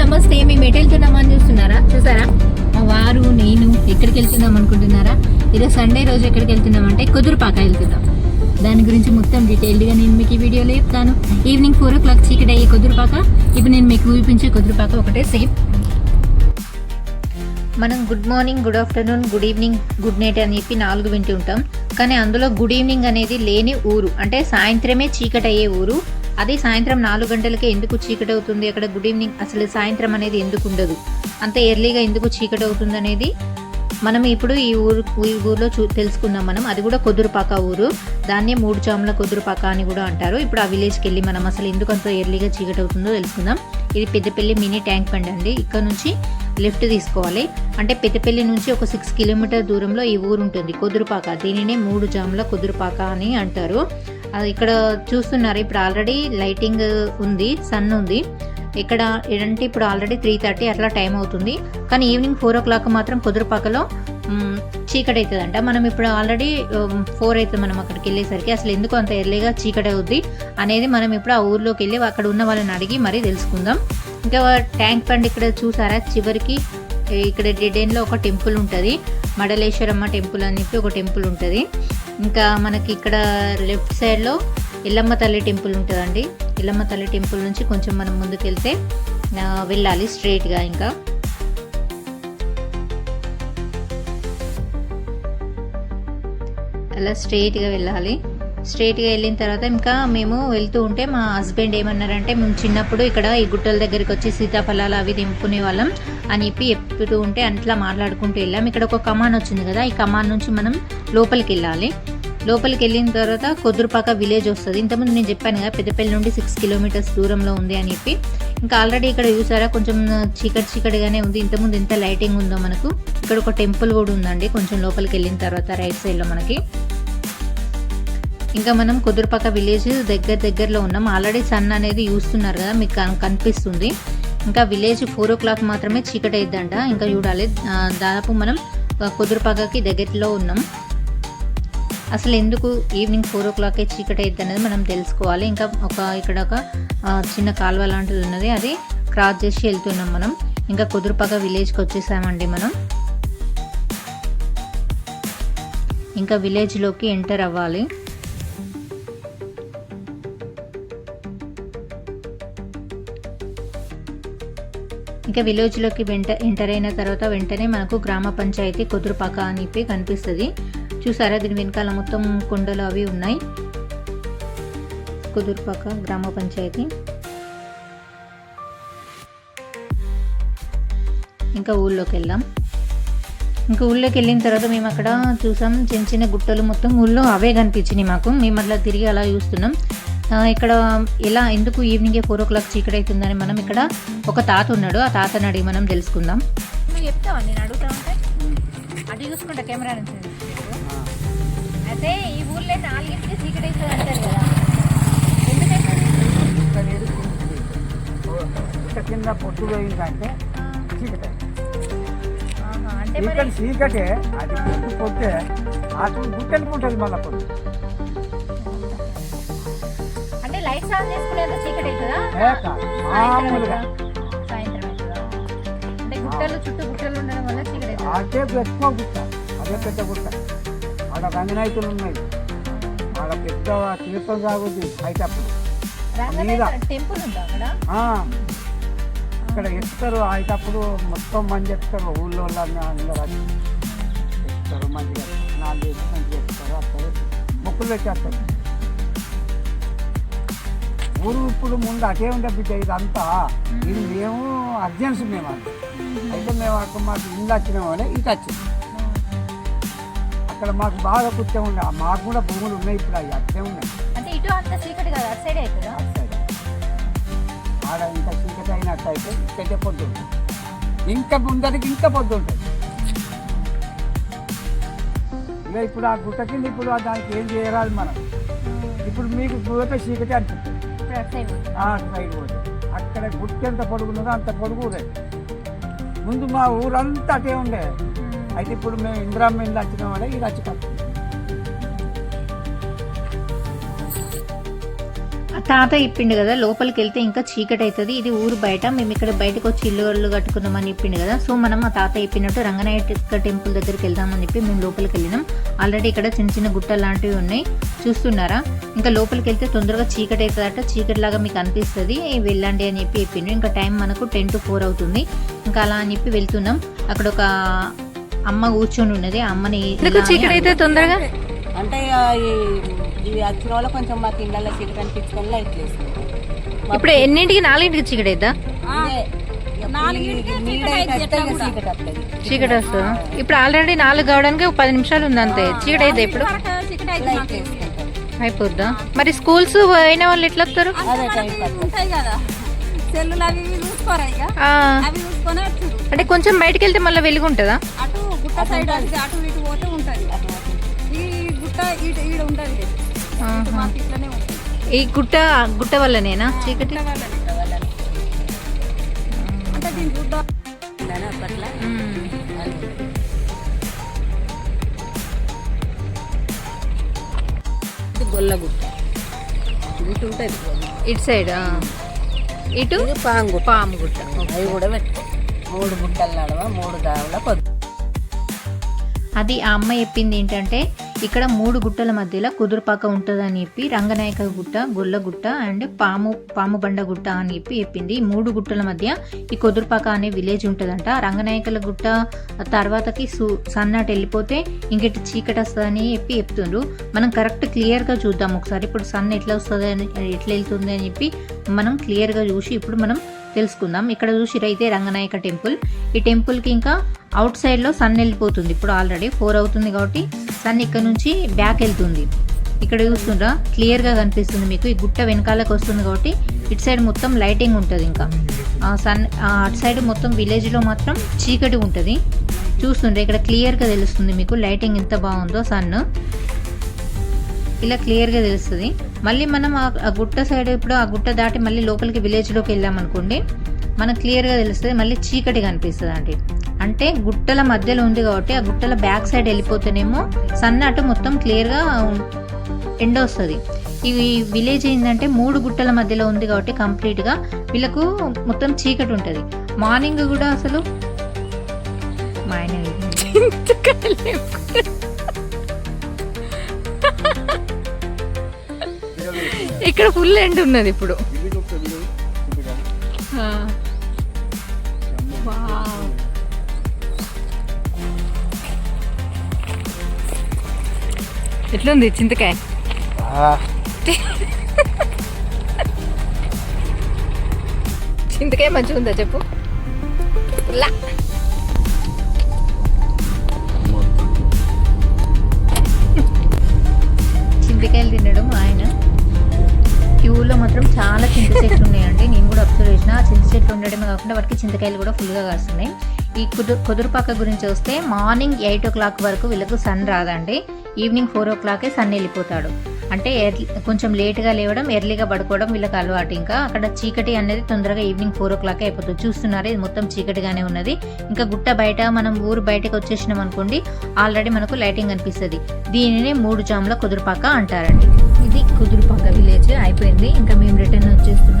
నమస్తే మేము ఎటు వెళ్తున్నామని చూస్తున్నారా? చూసారా? మా వారు నేను ఎక్కడికి వెళ్తున్నాం అనుకుంటున్నారా? ఈరోజు సండే రోజు ఎక్కడికి వెళ్తున్నాం అంటే కుదురుపాక వెళ్తున్నాం. దాని గురించి మొత్తం డీటెయిల్డ్గా నేను మీకు ఈ వీడియోలో చెప్తాను. ఈవినింగ్ ఫోర్ ఓ క్లాక్ చీకటి అయ్యే కుదురుపాక. ఇప్పుడు నేను మీకు చూపించే కుదురుపాక ఒకటే సేమ్ మనం good morning good afternoon good evening good night అని చెప్పి నాలుగు వింటూ ఉంటాం కానీ అందులో గుడ్ ఈవినింగ్ అనేది లేని ఊరు. అంటే సాయంత్రమే చీకటి అయ్యే ఊరు. అదే సాయంత్రం నాలుగు గంటలకే ఎందుకు చీకటి అవుతుంది అక్కడ గుడ్ ఈవినింగ్ అసలు సాయంత్రం అనేది ఎందుకు ఉండదు? అంత ఎర్లీగా ఎందుకు చీకటి అవుతుంది అనేది మనం ఇప్పుడు ఈ ఊరు ఈ ఊర్లో చూ తెలుసుకుందాం మనం. అది కూడా కొదురుపాక ఊరు. దాన్నే మూడు చాముల కొదురుపాక అని కూడా అంటారు. ఇప్పుడు ఆ విలేజ్కి వెళ్ళి మనం అసలు ఎందుకు అంత ఎర్లీగా చీకటి అవుతుందో తెలుసుకుందాం. ఇది పెద్దపల్లి మినీ ట్యాంక్ బండ్ అండి. ఇక్కడ నుంచి లెఫ్ట్ తీసుకోవాలి. అంటే పెద్దపల్లి నుంచి ఒక సిక్స్ కిలోమీటర్ దూరంలో ఈ ఊరు ఉంటుంది కొదురుపాక దీనినే మూడు జాముల కుదురుపాక అని అంటారు. ఇక్కడ చూస్తున్నారు. ఇప్పుడు ఆల్రెడీ లైటింగ్ ఉంది సన్ ఉంది. ఇక్కడ ఏంటంటే ఇప్పుడు ఆల్రెడీ త్రీ థర్టీ అట్లా టైం అవుతుంది. కానీ ఈవినింగ్ ఫోర్ ఓ క్లాక్ మాత్రం కుదురుపాకలో చీకటి చీకటి అవుతుందంట మనం ఇప్పుడు ఆల్రెడీ ఫోర్ అవుతుంది మనం అక్కడికి వెళ్ళేసరికి అసలు ఎందుకు అంత ఎర్లీగా చీకటి అవుద్ది అనేది మనం ఇప్పుడు ఆ ఊర్లోకి వెళ్ళి అక్కడ ఉన్న వాళ్ళని అడిగి మరీ తెలుసుకుందాం. ఇంకా ట్యాంక్ బండ్ ఇక్కడ చూసారా? చివరికి ఇక్కడ డిడెన్లో ఒక టెంపుల్ ఉంటుంది. మడలేశ్వరమ్మ టెంపుల్ అని చెప్పి ఒక టెంపుల్ ఉంటుంది. ఇంకా మనకి ఇక్కడ లెఫ్ట్ సైడ్లో ఎల్లమ్మ తల్లి టెంపుల్ ఉంటుందండి. ఎల్లమ్మ తల్లి టెంపుల్ నుంచి కొంచెం మనం ముందుకెళ్తే వెళ్ళాలి స్ట్రైట్గా ఇంకా. అలా స్ట్రైట్గా వెళ్ళాలి. స్ట్రేట్గా వెళ్ళిన తర్వాత ఇంకా మేము వెళ్తూ ఉంటే మా హస్బెండ్ ఏమన్నారంటే మేము చిన్నప్పుడు ఇక్కడ ఈ గుట్టల దగ్గరికి వచ్చి సీతాఫలాలు అవి తెంపుకునే వాళ్ళం అని చెప్పి చెప్తూ ఉంటే అట్లా మాట్లాడుకుంటూ వెళ్ళాం. ఇక్కడ ఒక కమాన్ వచ్చింది కదా ఈ కమాన్ నుంచి మనం లోపలికి వెళ్ళాలి. లోపలికి వెళ్ళిన తర్వాత కొద్దురుపాక విలేజ్ వస్తుంది. ఇంతకుముందు నేను చెప్పాను కదా పెద్దపల్లి నుండి సిక్స్ కిలోమీటర్స్ దూరంలో ఉంది అని చెప్పి. ఇంకా ఆల్రెడీ ఇక్కడ చూసారా కొంచెం చీకటి చీకటిగానే ఉంది. ఇంతకుముందు ఎంత లైటింగ్ ఉందో మనకు. ఇక్కడ ఒక టెంపుల్ కూడా ఉందండి కొంచెం లోపలికి వెళ్ళిన తర్వాత రైట్ సైడ్లో మనకి. ఇంకా మనం కుదురుపాక విలేజ్ దగ్గర దగ్గరలో ఉన్నాం. ఆల్రెడీ సన్ అనేది చూస్తున్నారు కదా మీకు కనిపిస్తుంది. ఇంకా విలేజ్ ఫోర్ ఓ క్లాక్ మాత్రమే చీకటి అయిద్దంట. ఇంకా చూడాలి. దాదాపు మనం కుదురుపాకకి దగ్గరలో ఉన్నాం. అసలు ఎందుకు ఈవినింగ్ ఫోర్ ఓ క్లాకే చీకటి అయింది అనేది మనం తెలుసుకోవాలి. ఇంకా ఒక ఇక్కడ ఒక చిన్న కాలువ లాంటిది ఉన్నది. అది క్రాస్ చేసి వెళ్తున్నాం మనం. ఇంకా కుదురుపాక విలేజ్కి వచ్చేసామండి మనం. ఇంకా విలేజ్లోకి ఎంటర్ అవ్వాలి. ఇంకా విలేజ్లోకి వెంట ఎంటర్ అయిన తర్వాత వెంటనే మనకు గ్రామ పంచాయతీ కుదురుపాక అని చెప్పి కనిపిస్తుంది. చూసారా? దీని వెనకాల మొత్తం కొండలు అవి ఉన్నాయి. కుదురుపాక గ్రామ పంచాయతీ. ఇంకా ఊళ్ళోకి వెళ్ళాం ఇంకా ఊళ్ళోకి వెళ్ళిన తర్వాత మేము అక్కడ చూసాం చిన్న చిన్న గుట్టలు మొత్తం ఊళ్ళో అవే కనిపించినాయి మాకు. మేము అట్లా తిరిగి అలా చూస్తున్నాం. ఇక్కడ ఎలా ఎందుకు ఈవినింగే ఫోర్ ఓ క్లాక్ చీకటి అవుతుందని మనం ఇక్కడ ఒక తాత ఉన్నాడు. ఆ తాతని అడిగి మనం తెలుసుకుందాం. నువ్వు చెప్తావా? నేను అడుగుతా ఉంటే? అటు చూసుకుంటా కెమెరా నుంచి అయితే ఈ ఊర్లో నాలుగింటికి చీకటి అవుతుంది అంటారు కదా. కింద పొట్టు పోయిందంటే చీకటే. అంటే చీకటి చీకటే అది పొట్టు పొట్టే అటు గుట్టెళ్ళుకుంటుంది మళ్ళీ పొట్టు. లైట్స్ ఆన్ చేసుకునేంత చీకటి అవుతుందా మామూలుగా. సాయంత్రం అవుతుందా అంటే గుట్టలు చుట్టూ గుట్టలు ఉండడం వల్ల చీకటి అవుతుంది అదే ఎక్కువ గుట్ట అదే పెద్ద గుట్ట. ఆడ రంగనాయకులు ఉన్నాయి. ఆడ పెద్ద తీర్థం సాగుద్ది అయిటప్పుడు మీద. టెంపుల్ ఉందా అక్కడ? ఆ, ఇక్కడ ఎక్కుతారు అయిటప్పుడు మొత్తం మంది ఎక్కుతారు ఊళ్ళో అందరూ ఎక్కుతారు మంచిగా నాలుగు వస్తారు మొక్కులు పెట్టేస్తారు. ఇప్పుడు ముందు అటే ఉండే బిడ్డ ఇదంతా. ఇది మేము అర్జెన్సీ మేము అది అయితే మేము అక్కడ మాకు ఇల్లు వచ్చినామని ఇటు వచ్చింది అక్కడ మాకు బాగా కుర్చే ఉండే. మాకు కూడా భూములు ఉన్నాయి ఇప్పుడు అవి అట్టే ఉన్నాయి. అంటే ఇటు అంత చీకటి కాదు అటు సైడ్ అవుతుందా అటు సైడ్. ఆడ ఇంకా చీకటి అయినట్టు అయితే ఇక్కడే పొద్దు ఉంటుంది ఇంకా ముందరికి ఇంకా పొద్దు ఉంటుంది ఇక ఇప్పుడు ఆ గుట్ట కింద ఇప్పుడు దానికి ఏం చేయరాదు మనం? ఇప్పుడు మీకు పోతే చీకటి అనిపిస్తుంది ఇప్పుడు అటు సైడ్ ఆ సైడ్ పోతే అక్కడ గుట్ట ఎంత పొడుగున్నదో అంత పొడుగు ముందు మా ఊరంతా అటే ఉండే అయితే ఇప్పుడు మేము ఇందిరామ్మ ఇల్లు వచ్చినామని ఇది వచ్చి తాత ఇప్పిండు కదా లోపలికి వెళ్తే ఇంకా చీకటి అవుతుంది ఇది ఊరు బయట మేము ఇక్కడ బయటకు వచ్చి ఇల్లు కట్టుకుందామని చెప్పిండు కదా. సో మనం ఆ తాత చెప్పినట్టు రంగనాయక టెంపుల్ దగ్గరికి వెళ్దామని చెప్పి మేము లోపలికి వెళ్ళినాం ఆల్రెడీ ఇక్కడ చిన్న చిన్న గుట్టలు లాంటివి ఉన్నాయి. చూస్తున్నారా? ఇంకా లోపలికి వెళ్తే తొందరగా చీకటి అవుతుందట చీకటి లాగా మీకు అనిపిస్తుంది. వెళ్ళండి అని చెప్పి చెప్పిండు ఇంకా టైం మనకు టెన్ టు ఫోర్ అవుతుంది. ఇంకా అలా అని చెప్పి వెళ్తున్నాం. అక్కడ ఒక అమ్మ కూర్చొని ఉన్నది ఆ అమ్మని చీకటి అయితే తొందరగా? అంటే ఇవి వచ్చిన వాళ్ళు కొంచెం మాకు చీకటి అనిపించుకొని లైట్లు ఇప్పుడు ఎన్నింటికి నాలుగింటికి చీకటి అయిద్దా చీకటి వస్తుంది? ఇప్పుడు ఆల్రెడీ నాలుగు కావడానికి ఒక పది నిమిషాలు ఉంది అంతే చీకటి అయితే ఇప్పుడు అయిపోద్దా? మరి స్కూల్స్ అయిన వాళ్ళు ఎట్లా వస్తారు? అంటే కొంచెం బయటకు వెళ్తే మళ్ళీ వెలుగు ఉంటుందా అటు గుట్ట సైడ్ అటు అటు ఇటు పోతే ఉంటది. ఈ గుట్ట ఇటు ఈడ ఉంటది. ఇటు మాకు ఇట్లనే ఉంటుంది ఈ గుట్ట గుట్ట వల్లనేనా? చీకటి. అంటే అప్పట్లో? గొల్లగుట్ట ఇటు ఉంటుంది ఇటు సైడ్. ఇటు? పాంగు పాము గుట్ట. అవి కూడా పెట్టుకో మూడు గుట్టల నడవ మూడు దావుల పొద్దు. అది ఆ అమ్మ చెప్పింది ఏంటంటే ఇక్కడ మూడు గుట్టల మధ్యలో కుదురుపాక ఉంటుందని చెప్పి రంగనాయక గుట్ట గొల్లగుట్ట అండ్ పాము పాము బండ గుట్ట అని చెప్పి చెప్పింది. ఈ మూడు గుట్టల మధ్య ఈ కుదురుపాక అనే విలేజ్ ఉంటుందంట. రంగనాయకల గుట్ట తర్వాతకి సు సన్నటి వెళ్ళిపోతే ఇంకటి చీకటి వస్తుందని చెప్పి చెప్తుండ్రు. మనం కరెక్ట్ క్లియర్గా చూద్దాం ఒకసారి. ఇప్పుడు సన్ ఎట్లా వస్తుంది అని ఎట్లా వెళ్తుంది అని చెప్పి మనం క్లియర్గా చూసి ఇప్పుడు మనం తెలుసుకుందాం. ఇక్కడ చూసి అయితే రంగనాయక టెంపుల్. ఈ టెంపుల్కి ఇంకా అవుట్ సైడ్లో సన్ వెళ్ళిపోతుంది. ఇప్పుడు ఆల్రెడీ ఫోర్ అవుతుంది కాబట్టి సన్ ఇక్కడ నుంచి బ్యాక్ వెళ్తుంది. ఇక్కడ చూస్తుండ్రా? క్లియర్గా కనిపిస్తుంది మీకు. ఈ గుట్ట వెనకాలకు వస్తుంది కాబట్టి ఇటు సైడ్ మొత్తం లైటింగ్ ఉంటుంది ఇంకా. ఆ సన్ ఆ అటు సైడ్ మొత్తం విలేజ్లో మాత్రం చీకటి ఉంటుంది. చూస్తుండ్రే? ఇక్కడ క్లియర్గా తెలుస్తుంది మీకు లైటింగ్ ఎంత బాగుందో సన్. ఇలా క్లియర్గా తెలుస్తుంది. మళ్ళీ మనం ఆ- ఆ గుట్ట సైడ్ ఇప్పుడు ఆ గుట్ట దాటి మళ్ళీ లోపలికి విలేజ్లోకి వెళ్ళామనుకోండి మనకు క్లియర్గా తెలుస్తుంది మళ్ళీ చీకటి కనిపిస్తుంది అండి అంటే గుట్టల మధ్యలో ఉంది కాబట్టి ఆ గుట్టల బ్యాక్ సైడ్ వెళ్ళిపోతేనేమో సన్ అటు మొత్తం క్లియర్గా ఎండ వస్తుంది. ఈ విలేజ్ ఏంటంటే మూడు గుట్టల మధ్యలో ఉంది కాబట్టి కంప్లీట్గా వీళ్ళకు మొత్తం చీకటి ఉంటుంది. మార్నింగ్ కూడా అసలు మా ఆయన ఇక్కడ ఫుల్ ఎండ్ ఉన్నది ఇప్పుడు. ఎట్లుంది చింతకాయ? చింతకాయ మంచిగా ఉందా చెప్పు? లా. చింతకాయలు తినడం ఆయన. క్యూలో మాత్రం చాలా చింత చెట్లు ఉన్నాయండి. నేను కూడా అబ్జర్వ్ చేసిన. ఆ చింత చెట్లు ఉండడమే కాకుండా వాటికి చింతకాయలు కూడా ఫుల్గా కాస్తున్నాయి. ఈ కుదురు కుదురుపాక గురించి వస్తే మార్నింగ్ ఎయిట్ ఓ క్లాక్ వరకు వీళ్ళకు సన్ రాదండి. ఈవినింగ్ ఫోర్ ఓ క్లాకే సన్ వెళ్ళిపోతాడు. అంటే ఎర్లీ కొంచెం లేట్గా లేవడం ఎర్లీగా పడుకోవడం వీళ్ళకి అలవాటు. ఇంకా అక్కడ చీకటి అనేది తొందరగా ఈవినింగ్ ఫోర్ ఓ క్లాక్ అయిపోతుంది. చూస్తున్నారు ఇది మొత్తం చీకటిగానే ఉన్నది. ఇంకా గుట్ట బయట మనం ఊరు బయటకు వచ్చేసినాం అనుకోండి ఆల్రెడీ మనకు లైటింగ్ అనిపిస్తుంది. దీనినే మూడు జాముల కుదురుపాక అంటారండి. ఇది కుదురుపాక విలేజ్ అయిపోయింది. ఇంకా మేము రిటర్న్ వచ్చేస్తున్నాం.